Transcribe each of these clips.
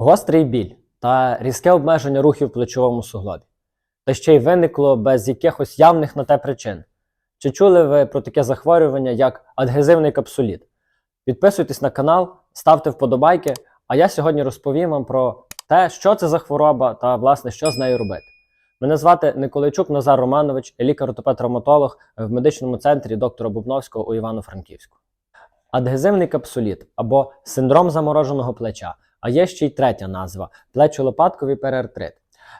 Гострий біль та різке обмеження рухів в плечовому суглобі. Та ще й виникло без якихось явних на те причин. Чи чули ви про таке захворювання, як адгезивний капсуліт? Підписуйтесь на канал, ставте вподобайки, а я сьогодні розповім вам про те, що це за хвороба та, власне, що з нею робити. Мене звати Николайчук Назар Романович, лікар-ортопед-травматолог в медичному центрі доктора Бубновського у Івано-Франківську. Адгезивний капсуліт або синдром замороженого плеча, а є ще й третя назва плечо-лопатковий переартрит.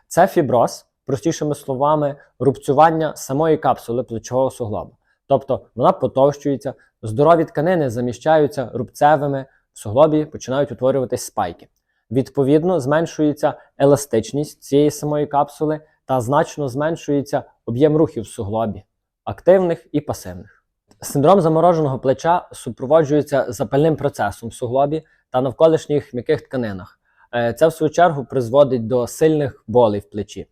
Це фіброз, простішими словами, рубцювання самої капсули плечового суглоба. Тобто вона потовщується, здорові тканини заміщаються рубцевими, в суглобі починають утворюватись спайки. Відповідно, зменшується еластичність цієї самої капсули та значно зменшується об'єм рухів в суглобі, активних і пасивних. Синдром замороженого плеча супроводжується запальним процесом в суглобі та навколишніх м'яких тканинах. Е, Це, в свою чергу, призводить до сильних болей в плечі.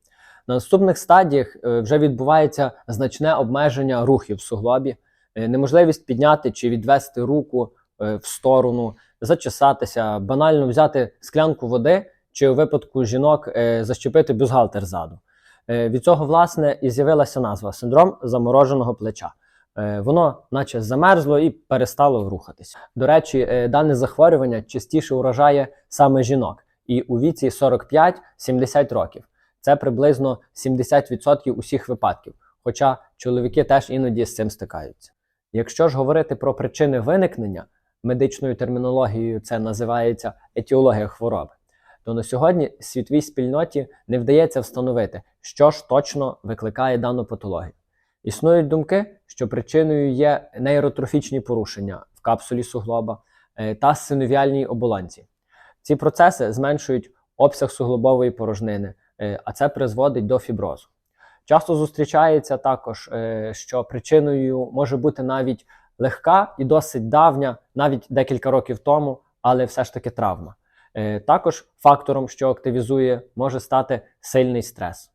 На наступних стадіях е, вже відбувається значне обмеження рухів в суглобі, е, неможливість підняти чи відвести руку в сторону, зачесатися, банально взяти склянку води, чи у випадку жінок защепити бюстгальтер ззаду. Від цього, власне, і з'явилася назва синдром замороженого плеча. Е, Воно, наче замерзло і перестало рухатися. До речі, е, дане захворювання частіше уражає саме жінок і у віці 45-70 років. Це приблизно 70% усіх випадків, хоча чоловіки теж іноді з цим стикаються. Якщо ж говорити про причини виникнення, медичною термінологією це називається етіологія хвороби, то на сьогодні світовій спільноті не вдається встановити, що ж точно викликає дану патологію. Існують думки, що причиною є нейротрофічні порушення в капсулі суглоба е, та синовіальній оболонці. Ці процеси зменшують обсяг суглобової порожнини, е, а це призводить до фіброзу. Часто зустрічається також, е, що причиною може бути навіть легка і досить давня, навіть декілька років тому, але все ж таки травма. Також фактором, що активізує, може стати сильний стрес.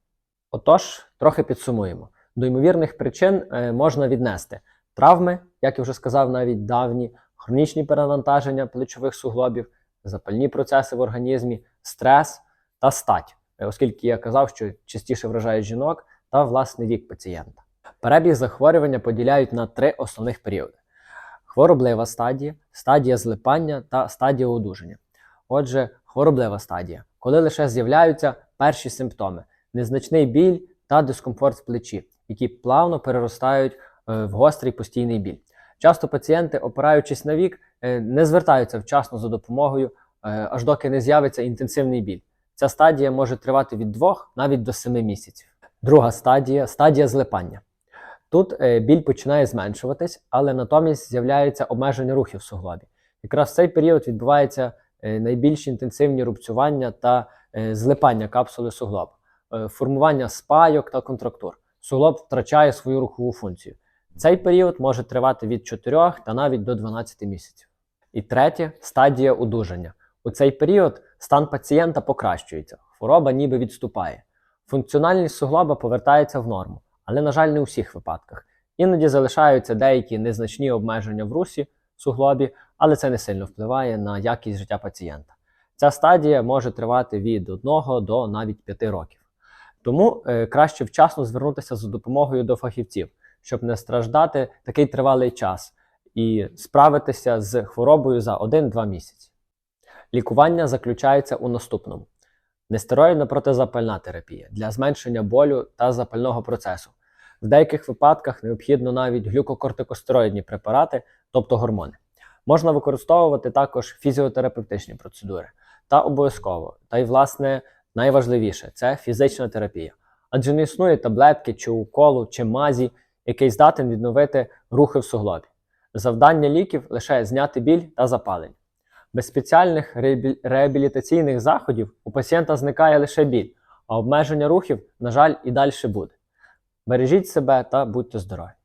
Отож, трохи підсумуємо. До ймовірних причин е, можна віднести травми, як я вже сказав, навіть давні, хронічні перевантаження плечових суглобів, запальні процеси в організмі, стрес та стать, Е, оскільки я казав, що частіше вражають жінок та власний вік пацієнта. Перебіг захворювання поділяють на три основних періоди: хвороблива стадія, стадія злипання та стадія одужання. Отже, хвороблива стадія, коли лише з'являються перші симптоми: незначний біль та дискомфорт в плечі, які плавно переростають е, в гострий постійний біль. Часто пацієнти, опираючись на вік, е, не звертаються вчасно за допомогою, е, аж доки не з'явиться інтенсивний біль. Ця стадія може тривати від 2 навіть до 7 місяців. Друга стадія стадія злипання. Тут біль починає зменшуватись, але натомість з'являється обмеження рухів в суглобі. Якраз в цей період відбувається е, найбільш інтенсивні рубцювання та злипання капсули суглобу, е, формування спайок та контрактур. Суглоб втрачає свою рухову функцію. Цей період може тривати від 4 та навіть до 12 місяців. І третє стадія одужання. У цей період стан пацієнта покращується, хвороба ніби відступає. Функціональність суглоба повертається в норму, але, на жаль, не у всіх випадках. Іноді залишаються деякі незначні обмеження в русі суглобі, але це не сильно впливає на якість життя пацієнта. Ця стадія може тривати від 1 до навіть 5 років. Тому е, краще вчасно звернутися за допомогою до фахівців, щоб не страждати такий тривалий час і справитися з хворобою за 1-2 місяці. Лікування заключається у наступному: нестероїдна протизапальна терапія для зменшення болю та запального процесу. В деяких випадках необхідно навіть глюкокортикостероїдні препарати, тобто гормони. Можна використовувати також фізіотерапевтичні процедури та обов'язково, та й власне найважливіше це фізична терапія. Адже не існує таблетки чи уколу, чи мазі, який здатен відновити рухи в суглобі. Завдання ліків лише зняти біль та запалення. Без спеціальних реабілітаційних заходів у пацієнта зникає лише біль, а обмеження рухів, на жаль, і далі буде. Бережіть себе та будьте здорові!